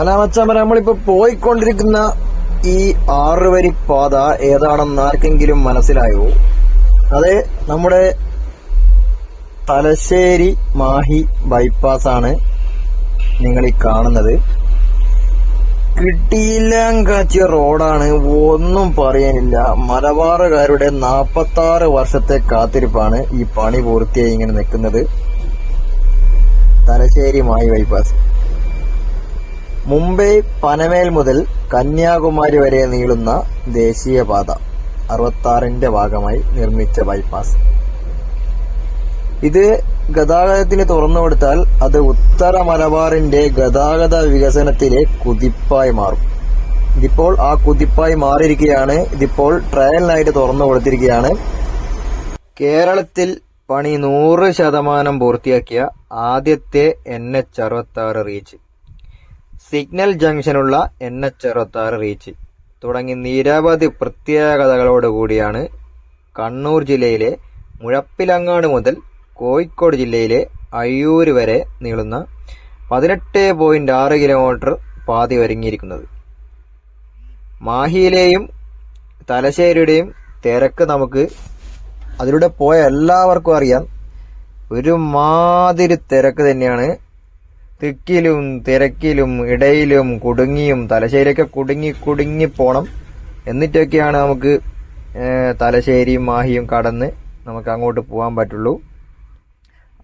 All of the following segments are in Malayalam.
അല്ല മച്ചാമ നമ്മളിപ്പോ പോയിക്കൊണ്ടിരിക്കുന്ന ഈ ആറുവരി പാത ഏതാണെന്ന് ആർക്കെങ്കിലും മനസ്സിലായോ? അത് നമ്മുടെ തലശ്ശേരി മാഹി ബൈപ്പാസ് ആണ് നിങ്ങൾ ഈ കാണുന്നത്. കിട്ടിയില്ലാങ്കാച്ചിയ റോഡാണ് ഒന്നും പറയാനില്ല. മലബാറുകാരുടെ നാപ്പത്തി ആറ് വർഷത്തെ കാത്തിരിപ്പാണ് ഈ പണി പൂർത്തിയായി ഇങ്ങനെ നിൽക്കുന്നത്. തലശ്ശേരി മാഹി ബൈപ്പാസ്. മുംബൈ പനമേൽ മുതൽ കന്യാകുമാരി വരെ നീളുന്ന ദേശീയപാത അറുപത്താറിന്റെ ഭാഗമായി നിർമ്മിച്ച ബൈപ്പാസ്. ഇത് ഗതാഗതത്തിന് തുറന്നു കൊടുത്താൽ അത് ഉത്തര മലബാറിന്റെ ഗതാഗത വികസനത്തിലെ കുതിപ്പായി മാറും. ഇതിപ്പോൾ ആ കുതിപ്പായി മാറിയിരിക്കുകയാണ്. ഇതിപ്പോൾ ട്രയലിനായിട്ട് തുറന്നു കൊടുത്തിരിക്കുകയാണ്. കേരളത്തിൽ പണി നൂറ് ശതമാനം പൂർത്തിയാക്കിയ ആദ്യത്തെ എൻ എച്ച് അറുപത്തി ആറ് റീച്ച്. സിഗ്നൽ ജംഗ്ഷനുള്ള എൻ എച്ച് അറുപത്താറ് റീച്ച്. തുടങ്ങി നിരവധി പ്രത്യേകതകളോടുകൂടിയാണ് കണ്ണൂർ ജില്ലയിലെ മുഴപ്പിലങ്ങാട് മുതൽ കോഴിക്കോട് ജില്ലയിലെ അയ്യൂര് വരെ നീളുന്ന പതിനെട്ട് പോയിന്റ് ആറ് കിലോമീറ്റർ പാതി ഒരുങ്ങിയിരിക്കുന്നത്. മാഹിയിലെയും തലശ്ശേരിയുടെയും തിരക്ക് നമുക്ക് അതിലൂടെ പോയ എല്ലാവർക്കും അറിയാം. ഒരുമാതിരി തിരക്ക് തന്നെയാണ് തിക്കിലും തിരക്കിലും ഇടയിലും കുടുങ്ങിയും തലശ്ശേരിയൊക്കെ കുടുങ്ങി കുടുങ്ങി പോണം. എന്നിട്ടൊക്കെയാണ് നമുക്ക് തലശ്ശേരിയും മാഹിയും കടന്ന് നമുക്ക് അങ്ങോട്ട് പോകാൻ പറ്റുള്ളൂ.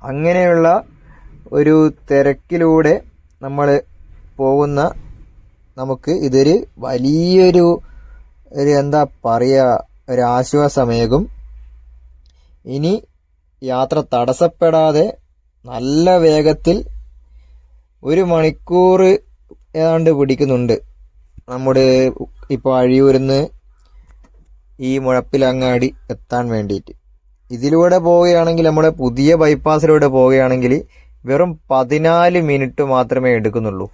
അങ്ങനെയുള്ള ഒരു തിരക്കിലൂടെ നമ്മൾ പോകുന്ന നമുക്ക് ഇതൊരു വലിയൊരു ഒരു എന്താ പറയുക ഒരു ആശ്വാസമേകും. ഇനി യാത്ര തടസ്സപ്പെടാതെ നല്ല വേഗത്തിൽ ഒരു മണിക്കൂർ ഏതാണ്ട് പിടിക്കുന്നുണ്ട്. നമ്മുടെ ഇപ്പോൾ അഴിയൂരിന്ന് ഈ മുഴപ്പിലങ്ങാടി എത്താൻ വേണ്ടിയിട്ട്. ഇതിലൂടെ പോവുകയാണെങ്കിൽ നമ്മുടെ പുതിയ ബൈപ്പാസിലൂടെ പോവുകയാണെങ്കിൽ വെറും പതിനാല് മിനിറ്റ് മാത്രമേ എടുക്കുന്നുള്ളൂ.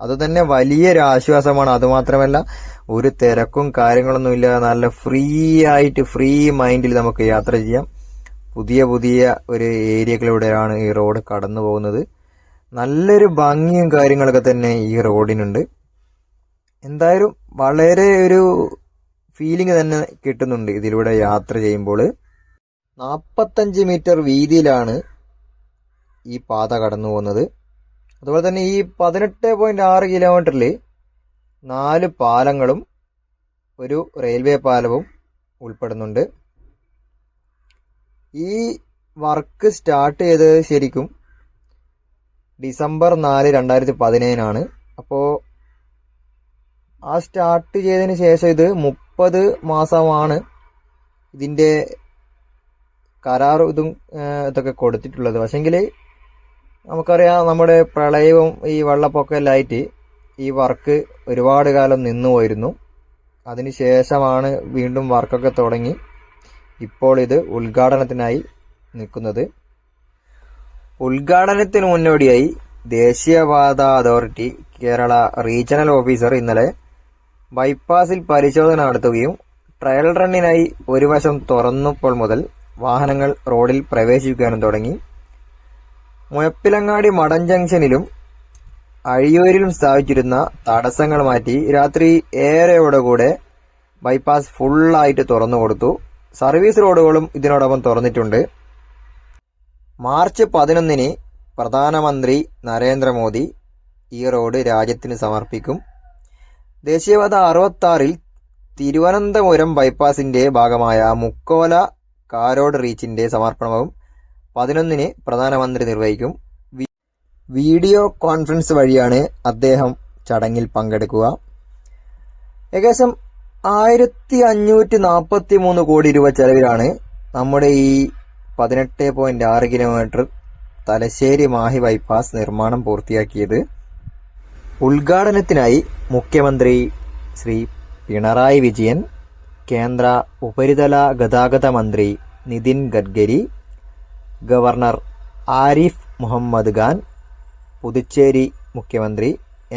അതുതന്നെ വലിയൊരു ആശ്വാസമാണ്. അതുമാത്രമല്ല ഒരു തിരക്കും കാര്യങ്ങളൊന്നുമില്ല നല്ല ഫ്രീ ആയിട്ട് ഫ്രീ മൈൻഡിൽ നമുക്ക് യാത്ര ചെയ്യാം. പുതിയ പുതിയ ഒരു ഏരിയകളിലൂടെയാണ് ഈ റോഡ് കടന്നു പോകുന്നത് നല്ലൊരു ഭംഗിയും കാര്യങ്ങളൊക്കെ തന്നെ ഈ റോഡിനുണ്ട്. എന്തായാലും വളരെ ഒരു ഫീലിംഗ് തന്നെ കിട്ടുന്നുണ്ട് ഇതിലൂടെ യാത്ര ചെയ്യുമ്പോൾ നാൽപ്പത്തഞ്ച് മീറ്റർ വീതിയിലാണ് ഈ പാത കടന്നു പോകുന്നത്. അതുപോലെ തന്നെ ഈ പതിനെട്ട് പോയിന്റ് ആറ് കിലോമീറ്ററിൽ നാല് പാലങ്ങളും ഒരു റെയിൽവേ പാലവും ഉൾപ്പെടുന്നുണ്ട്. ഈ വർക്ക് സ്റ്റാർട്ട് ചെയ്തത് ശരിക്കും ഡിസംബർ നാല് രണ്ടായിരത്തി പതിനേഴിനാണ് അപ്പോൾ ആ സ്റ്റാർട്ട് ചെയ്തതിന് ശേഷം ഇത് മുപ്പത് മാസമാണ് ഇതിന്റെ കരാർ ഇതും ഇതൊക്കെ കൊടുത്തിട്ടുള്ളത്. പക്ഷേങ്കിൽ നമുക്കറിയാം നമ്മുടെ പ്രളയവും ഈ വെള്ളപ്പൊക്കമെല്ലായിട്ട് ഈ വർക്ക് ഒരുപാട് കാലം നിന്നു പോയിരുന്നു. അതിന് ശേഷമാണ് വീണ്ടും വർക്കൊക്കെ തുടങ്ങി. ഇപ്പോൾ ഇത് ഉദ്ഘാടനത്തിനായി നിൽക്കുന്നത്. ഉദ്ഘാടനത്തിന് മുന്നോടിയായി ദേശീയപാത അതോറിറ്റി കേരള റീജിയണൽ ഓഫീസർ ഇന്നലെ ബൈപ്പാസിൽ പരിശോധന നടത്തുകയും ട്രയൽ റണ്ണിനായി ഒരു വശം തുറന്നപ്പോൾ മുതൽ വാഹനങ്ങൾ റോഡിൽ പ്രവേശിക്കാനും തുടങ്ങി. മുഴപ്പിലങ്ങാടി മടൻ ജംഗ്ഷനിലും അഴിയൂരിലും സ്ഥാപിച്ചിരുന്ന തടസ്സങ്ങൾ മാറ്റി രാത്രി ഏറെയോടുകൂടെ ബൈപ്പാസ് ഫുള്ളായിട്ട് തുറന്നു കൊടുത്തു സർവീസ് റോഡുകളും ഇതിനോടൊപ്പം തുറന്നിട്ടുണ്ട്. മാർച്ച് പതിനൊന്നിന് പ്രധാനമന്ത്രി നരേന്ദ്രമോദി ഈ റോഡ് രാജ്യത്തിന് സമർപ്പിക്കും. ദേശീയപാത അറുപത്താറിൽ തിരുവനന്തപുരം ബൈപ്പാസിന്റെ ഭാഗമായ മുക്കോല കാരോട് റീച്ചിന്റെ സമർപ്പണവും പതിനൊന്നിന് പ്രധാനമന്ത്രി നിർവഹിക്കും. വീഡിയോ കോൺഫറൻസ് വഴിയാണ് അദ്ദേഹം ചടങ്ങിൽ പങ്കെടുക്കുക. ഏകദേശം ആയിരത്തി അഞ്ഞൂറ്റി നാൽപ്പത്തി മൂന്ന് കോടി രൂപ ചെലവിലാണ് നമ്മുടെ ഈ പതിനെട്ട് പോയിന്റ് ആറ് കിലോമീറ്റർ തലശ്ശേരി മാഹി ബൈപ്പാസ് നിർമ്മാണം പൂർത്തിയാക്കിയത്. ഉദ്ഘാടനത്തിനായി മുഖ്യമന്ത്രി ശ്രീ പിണറായി വിജയൻ കേന്ദ്ര ഉപരിതല ഗതാഗത മന്ത്രി നിതിൻ ഗഡ്കരി ഗവർണർ ആരിഫ് മുഹമ്മദ് ഖാൻ പുതുച്ചേരി മുഖ്യമന്ത്രി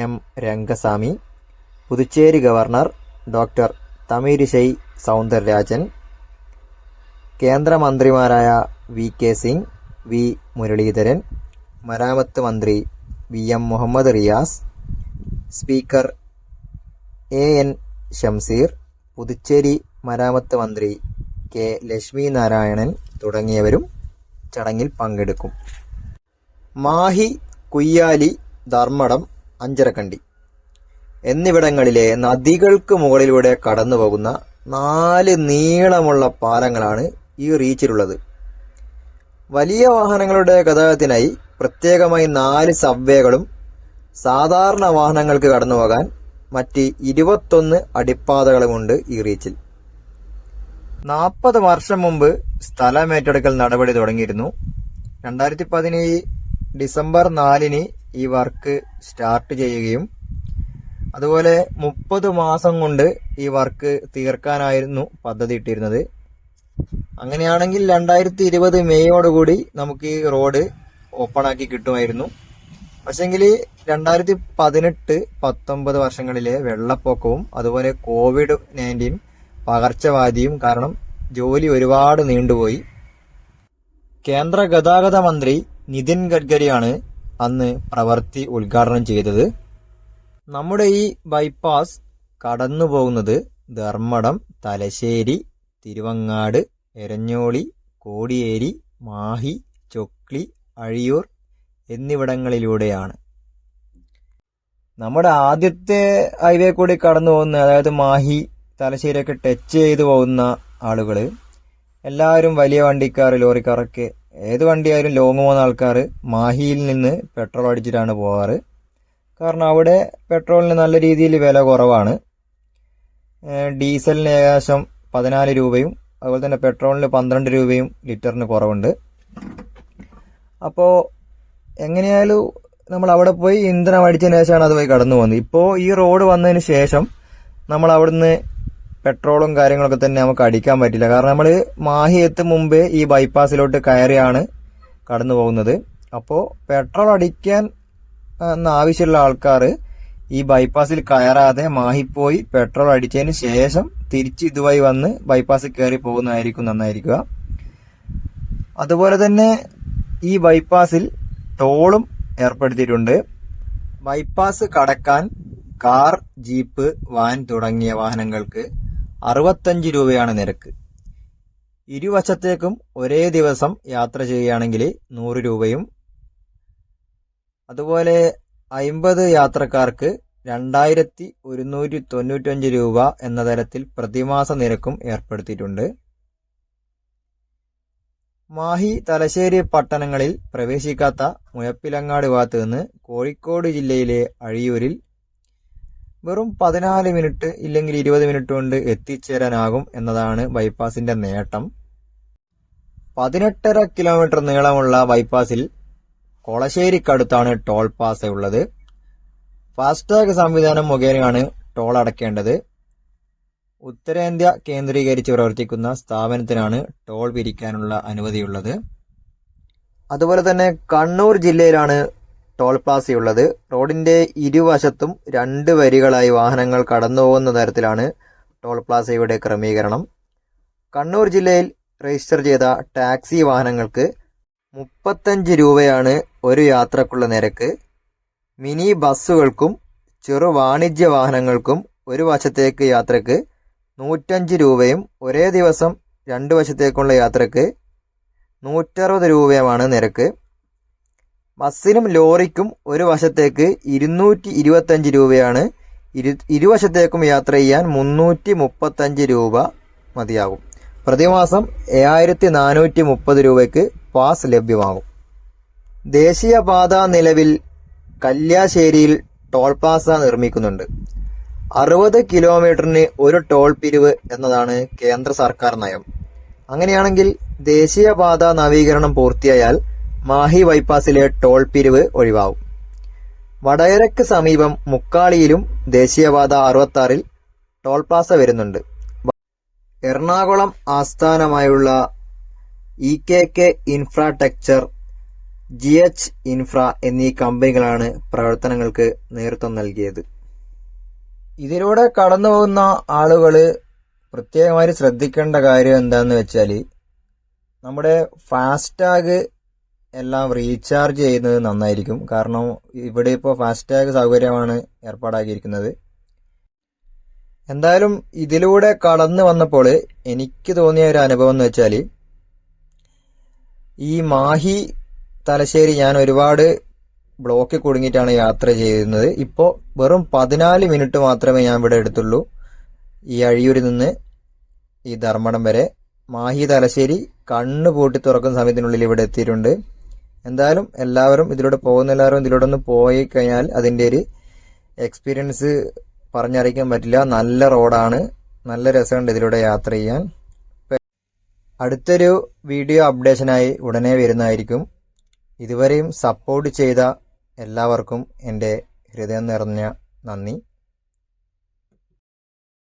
M Rangaswamy Puducherry governor doctor Tamilisai Soundararajan കേന്ദ്രമന്ത്രിമാരായ V K Singh V Muraleedharan മരാമത്ത് മന്ത്രി V M Mohammad Riyas speaker A N Shamseer Puducherry മരാമത്ത് മന്ത്രി കെ ലക്ഷ്മി നാരായണൻ തുടങ്ങിയവരും ചടങ്ങിൽ പങ്കെടുക്കും. മാഹി കുയ്യാലി ധർമ്മടം അഞ്ചരക്കണ്ടി എന്നിവിടങ്ങളിലെ നദികൾക്ക് മുകളിലൂടെ കടന്നുപോകുന്ന നാല് നീളമുള്ള പാലങ്ങളാണ് ഈ റീച്ചിലുള്ളത്. വലിയ വാഹനങ്ങളുടെ ഗതാഗതത്തിനായി പ്രത്യേകമായി നാല് സബ്വേകളും സാധാരണ വാഹനങ്ങൾക്ക് കടന്നുപോകാൻ മറ്റ് ഇരുപത്തൊന്ന് അടിപ്പാതകളുമുണ്ട് ഈ റീച്ചിൽ. നാൽപ്പത് വർഷം മുമ്പ് സ്ഥലമേറ്റെടുക്കൽ നടപടി തുടങ്ങിയിരുന്നു. രണ്ടായിരത്തി പതിനേഴ് ഡിസംബർ നാലിന് ഈ വർക്ക് സ്റ്റാർട്ട് ചെയ്യുകയും അതുപോലെ മുപ്പത് മാസം കൊണ്ട് ഈ വർക്ക് തീർക്കാനായിരുന്നു പദ്ധതി ഇട്ടിരുന്നത്. അങ്ങനെയാണെങ്കിൽ രണ്ടായിരത്തി ഇരുപത് മെയ്യോടുകൂടി നമുക്ക് ഈ റോഡ് ഓപ്പൺ ആക്കി കിട്ടുമായിരുന്നു. പക്ഷെങ്കിൽ രണ്ടായിരത്തി പതിനെട്ട് പത്തൊമ്പത് വർഷങ്ങളിലെ വെള്ളപ്പൊക്കവും അതുപോലെ കോവിഡ് നയന്റീൻ പകർച്ചവ്യാധിയും കാരണം ജോലി ഒരുപാട് നീണ്ടുപോയി. കേന്ദ്ര ഗതാഗത മന്ത്രി നിതിൻ ഗഡ്കരിയാണ് അന്ന് പ്രവൃത്തി ഉദ്ഘാടനം ചെയ്തത്. നമ്മുടെ ഈ ബൈപ്പാസ് കടന്നു പോകുന്നത് ധർമ്മടം തലശ്ശേരി തിരുവങ്ങാട് എരഞ്ഞോളി കോടിയേരി മാഹി ചൊക്ലി അഴിയൂർ എന്നിവിടങ്ങളിലൂടെയാണ്. നമ്മുടെ ആദ്യത്തെ ഹൈവേ കൂടി കടന്നു പോകുന്ന അതായത് മാഹി തലശ്ശേരിയൊക്കെ ടച്ച് ചെയ്തു പോകുന്ന ആളുകൾ എല്ലാവരും വലിയ വണ്ടിക്കാർ ലോറിക്കാരൊക്കെ. ഏത് വണ്ടിയായാലും ലോങ് പോകുന്ന ആൾക്കാർ മാഹിയിൽ നിന്ന് പെട്രോൾ അടിച്ചിട്ടാണ് പോകാറ് കാരണം അവിടെ പെട്രോളിന് നല്ല രീതിയിൽ വില കുറവാണ്. ഡീസലിന് ഏകദേശം പതിനാല് രൂപയും അതുപോലെ തന്നെ പെട്രോളിന് പന്ത്രണ്ട് രൂപയും ലിറ്ററിന് കുറവുണ്ട്. അപ്പോൾ എങ്ങനെയായാലും നമ്മൾ അവിടെ പോയി ഇന്ധനം അടിച്ചതിന് ശേഷമാണ് അത് പോയി കടന്നു പോകുന്നത്. ഇപ്പോൾ ഈ റോഡ് വന്നതിന് ശേഷം നമ്മൾ അവിടുന്ന് പെട്രോളും കാര്യങ്ങളൊക്കെ തന്നെ നമുക്ക് അടിക്കാൻ പറ്റില്ല. കാരണം നമ്മൾ മാഹി എത്തും മുമ്പേ ഈ ബൈപ്പാസിലോട്ട് കയറിയാണ് കടന്നു പോകുന്നത്. അപ്പോൾ പെട്രോൾ അടിക്കാൻ ആവശ്യമുള്ള ആൾക്കാർ ഈ ബൈപ്പാസിൽ കയറാതെ മാഹി പോയി പെട്രോൾ അടിച്ചതിന് ശേഷം തിരിച്ച് ഇതുമായി വന്ന് ബൈപ്പാസ് കയറി പോകുന്നതായിരിക്കും നന്നായിരിക്കുക. അതുപോലെ തന്നെ ഈ ബൈപ്പാസിൽ ടോളും ഏർപ്പെടുത്തിയിട്ടുണ്ട്. ബൈപ്പാസ് കടക്കാൻ കാർ ജീപ്പ് വാൻ തുടങ്ങിയ വാഹനങ്ങൾക്ക് അറുപത്തഞ്ച് രൂപയാണ് നിരക്ക്. ഇരുവശത്തേക്കും ഒരേ ദിവസം യാത്ര ചെയ്യുകയാണെങ്കിൽ നൂറ് രൂപയും. അതുപോലെ അയിമ്പത് യാത്രക്കാർക്ക് രണ്ടായിരത്തി ഒരുന്നൂറ്റി തൊണ്ണൂറ്റഞ്ച് രൂപ എന്ന തരത്തിൽ പ്രതിമാസ നിരക്കും ഏർപ്പെടുത്തിയിട്ടുണ്ട്. മാഹി തലശ്ശേരി പട്ടണങ്ങളിൽ പ്രവേശിക്കാത്ത മുയപ്പിലങ്ങാട് ഭാഗത്ത് നിന്ന് കോഴിക്കോട് ജില്ലയിലെ അഴിയൂരിൽ വെറും പതിനാല് മിനിറ്റ് ഇല്ലെങ്കിൽ ഇരുപത് മിനിറ്റ് കൊണ്ട് എത്തിച്ചേരാനാകും എന്നതാണ് ബൈപ്പാസിന്റെ നേട്ടം. പതിനെട്ടര കിലോമീറ്റർ നീളമുള്ള ബൈപ്പാസിൽ കൊളശ്ശേരിക്കടുത്താണ് ടോൾ പാസ ഉള്ളത് ഫാസ്ടാഗ് സംവിധാനം മുഖേനയാണ് ടോൾ അടക്കേണ്ടത്. ഉത്തരേന്ത്യ കേന്ദ്രീകരിച്ച് പ്രവർത്തിക്കുന്ന സ്ഥാപനത്തിനാണ് ടോൾ പിരിക്കാനുള്ള അനുമതിയുള്ളത്. അതുപോലെ തന്നെ കണ്ണൂർ ജില്ലയിലാണ് ടോൾ പ്ലാസയുള്ളത്. റോഡിന്റെ ഇരുവശത്തും രണ്ട് വരികളായി വാഹനങ്ങൾ കടന്നു പോകുന്ന തരത്തിലാണ് ടോൾ പ്ലാസയുടെ ക്രമീകരണം. കണ്ണൂർ ജില്ലയിൽ രജിസ്റ്റർ ചെയ്ത ടാക്സി വാഹനങ്ങൾക്ക് മുപ്പത്തഞ്ച് രൂപയാണ് ഒരു യാത്രക്കുള്ള നിരക്ക്. മിനി ബസ്സുകൾക്കും ചെറു വാണിജ്യ വാഹനങ്ങൾക്കും ഒരു വശത്തേക്ക് യാത്രയ്ക്ക് നൂറ്റഞ്ച് രൂപയും ഒരേ ദിവസം രണ്ട് വശത്തേക്കുള്ള യാത്രയ്ക്ക് നൂറ്ററുപത് രൂപയുമാണ് നിരക്ക്. ബസ്സിനും ലോറിക്കും ഒരു വശത്തേക്ക് ഇരുന്നൂറ്റി ഇരുപത്തഞ്ച് രൂപയാണ്. ഇരു ഇരുവശത്തേക്കും യാത്ര ചെയ്യാൻ മുന്നൂറ്റി മുപ്പത്തഞ്ച് രൂപ മതിയാകും. പ്രതിമാസം ഏഴായിരത്തി നാനൂറ്റി മുപ്പത് രൂപയ്ക്ക് പാസ് ലഭ്യമാകും. ദേശീയപാത നിലവിൽ കല്യാശ്ശേരിയിൽ ടോൾ പ്ലാസ നിർമ്മിക്കുന്നുണ്ട്. അറുപത് കിലോമീറ്ററിന് ഒരു ടോൾ പിരിവ് എന്നതാണ് കേന്ദ്ര സർക്കാർ നയം. അങ്ങനെയാണെങ്കിൽ ദേശീയപാത നവീകരണം പൂർത്തിയായാൽ മാഹി ബൈപ്പാസിലെ ടോൾ പിരിവ് ഒഴിവാകും വടകരയ്ക്ക് സമീപം മുക്കാളിയിലും ദേശീയപാത അറുപത്താറിൽ ടോൾ പ്ലാസ വരുന്നുണ്ട്. എറണാകുളം ആസ്ഥാനമായുള്ള E K K infrastructure G H infra എന്നീ കമ്പനികളാണ് പ്രവർത്തനങ്ങൾക്ക് നേതൃത്വം നൽകിയത്. ഇതിലൂടെ കടന്നു പോകുന്ന ആളുകൾ പ്രത്യേകമായി ശ്രദ്ധിക്കേണ്ട കാര്യം എന്താണെന്ന് വെച്ചാൽ നമ്മുടെ ഫാസ്ടാഗ് എല്ലാം റീചാർജ് ചെയ്യുന്നത് നന്നായിരിക്കും. കാരണം ഇവിടെ ഇപ്പോൾ ഫാസ്ടാഗ് സൗകര്യമാണ് ഏർപ്പാടാക്കിയിരിക്കുന്നത്. എന്തായാലും ഇതിലൂടെ കടന്നു വന്നപ്പോൾ എനിക്ക് തോന്നിയ ഒരു അനുഭവം എന്ന് വെച്ചാൽ ഈ മാഹി തലശ്ശേരി ഞാൻ ഒരുപാട് ബ്ലോക്കിൽ കുടുങ്ങിയിട്ടാണ് യാത്ര ചെയ്യുന്നത് ഇപ്പോൾ വെറും പതിനാല് മിനിറ്റ് മാത്രമേ ഞാൻ ഇവിടെ എടുത്തുള്ളൂ. ഈ അഴിയൂരിൽ നിന്ന് ഈ ധർമ്മടം വരെ. മാഹി തലശ്ശേരി കണ്ണ് പൂട്ടി തുറക്കുന്ന സമയത്തിനുള്ളിൽ ഇവിടെ എത്തിയിട്ടുണ്ട്. എന്തായാലും എല്ലാവരും ഇതിലൂടെ പോകുന്ന എല്ലാവരും ഇതിലൂടെ ഒന്ന് പോയി കഴിഞ്ഞാൽ അതിന്റെ ഒരു എക്സ്പീരിയൻസ് പറഞ്ഞറിയിക്കാൻ പറ്റില്ല. നല്ല റോഡാണ്. നല്ല രസമുണ്ട് ഇതിലൂടെ യാത്ര ചെയ്യാൻ. അടുത്തൊരു വീഡിയോ അപ്ഡേഷനായി ഉടനെ വരുന്നതായിരിക്കും. ഇതുവരെയും സപ്പോർട്ട് ചെയ്ത എല്ലാവർക്കും എന്റെ ഹൃദയം നിറഞ്ഞ നന്ദി.